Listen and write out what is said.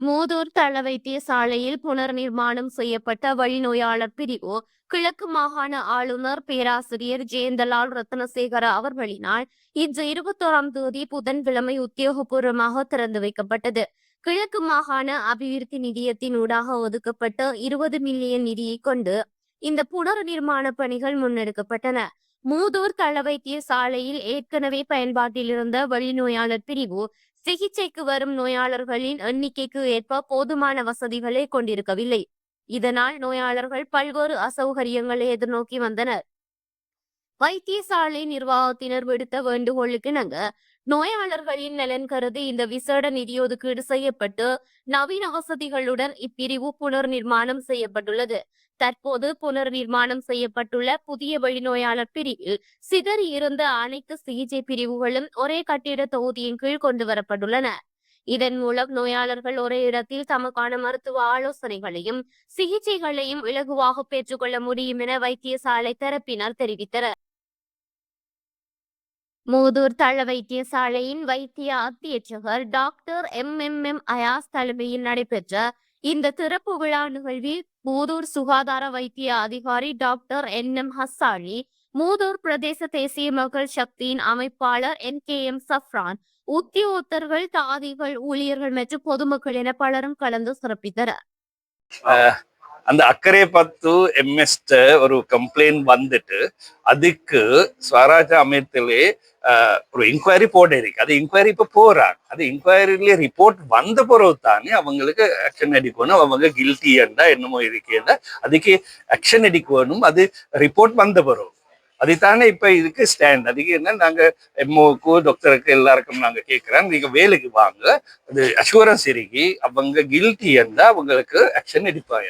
மூதூர் தள வைத்தியசாலையில் புனர் நிர்மாணம் செய்யப்பட்ட வழிநோயாளர் பிரிவு கிழக்கு மாகாண ஆளுநர் பேராசிரியர் ஜெயந்தலால் ரத்னசேகர அவர்களினால் இன்று இருபத்தோராம் தேதி புதன்கிழமை உத்தியோகபூர்வமாக திறந்து வைக்கப்பட்டது. கிழக்கு மாகாண அபிவிருத்தி நிதியத்தின் ஊடாக ஒதுக்கப்பட்ட இருபது மில்லியன் நிதியை கொண்டு இந்த புனர் நிர்மாண பணிகள் முன்னெடுக்கப்பட்டன. மூதூர் தள வைத்தியசாலையில் ஏற்கனவே பயன்பாட்டில் இருந்த வழிநோயாளர் பிரிவு சிகிச்சைக்கு வரும் நோயாளர்களின் எண்ணிக்கைக்கு ஏற்ப போதுமான வசதிகளை கொண்டிருக்கவில்லை. இதனால் நோயாளர்கள் பல்வேறு அசௌகரியங்களை எதிர்நோக்கி வந்தனர். வைத்தியசாலை நிர்வாகத்தினர் விடுத்த வேண்டுகோளுக்கு வேண்டுகோளுக்கிணங்க நோயாளர்களின் நலன் கருதி இந்த விசேட நிதி ஒதுக்கீடு செய்யப்பட்டு நவீன வசதிகளுடன் இப்பிரிவு புனர் நிர்மாணம் செய்யப்பட்டுள்ளது. தற்போது புனர் நிர்மாணம் செய்யப்பட்டுள்ள புதிய வழிநோயாளர் பிரிவில் சிதறி இருந்த அனைத்து சிகிச்சை பிரிவுகளும் ஒரே கட்டிட தொகுதியின் கீழ் கொண்டு வரப்பட்டுள்ளன. இதன் மூலம் நோயாளர்கள் ஒரே இடத்தில் தமக்கான மருத்துவ ஆலோசனைகளையும் சிகிச்சைகளையும் இலகுவாக பெற்றுக்கொள்ள முடியும் என வைத்தியசாலை தரப்பினர் தெரிவித்தனர். மூதூர் தள வைத்தியசாலையின் வைத்திய அத்தியட்சகர் doctor M M M Ayaz தலைமையில் நடைபெற்ற இந்த திறப்பு விழா நிகழ்வில் மூதூர் சுகாதார வைத்திய அதிகாரி doctor N M Hasali Mutur பிரதேச தேசிய மக்கள் சக்தியின் அமைப்பாளர் என் கே எம் சஃப்ரான் உத்தியோகத்தர்கள் தாதிகள் ஊழியர்கள் மற்றும் பொதுமக்கள் என பலரும் கலந்து சிறப்பித்தனர். அந்த அக்கறை பத்து எம்எஸ்ட ஒரு கம்ப்ளைண்ட் வந்துட்டு அதுக்கு ஸ்வராஜ் அமையத்திலே ஆஹ், ஒரு இன்கொயரி போட இருக்கு அது இன்கொயரி இப்ப போறாங்க. அது இன்கொயரிலேயே ரிப்போர்ட் வந்த பிறகு தானே அவங்களுக்கு ஆக்ஷன் எடுக்கணும் அவங்க கில்ட்டி என்றா என்னமோ இருக்கேன்னா. அதுக்கு ஆக்ஷன் எடுக்கணும் அது ரிப்போர்ட் வந்த பிறகு. அதுதானே இப்ப இதுக்கு ஸ்டாண்ட் அதுக்கு என்ன நாங்க எம்ஓக்கு டாக்டருக்கு எல்லாருக்கும் நாங்க கேட்கிறோம் நீங்க வேலைக்கு வாங்க. அது அஷூரன்ஸ் இருக்கி. அவங்க கில்ட்டி என்றா அவங்களுக்கு ஆக்ஷன் எடுப்பாங்க.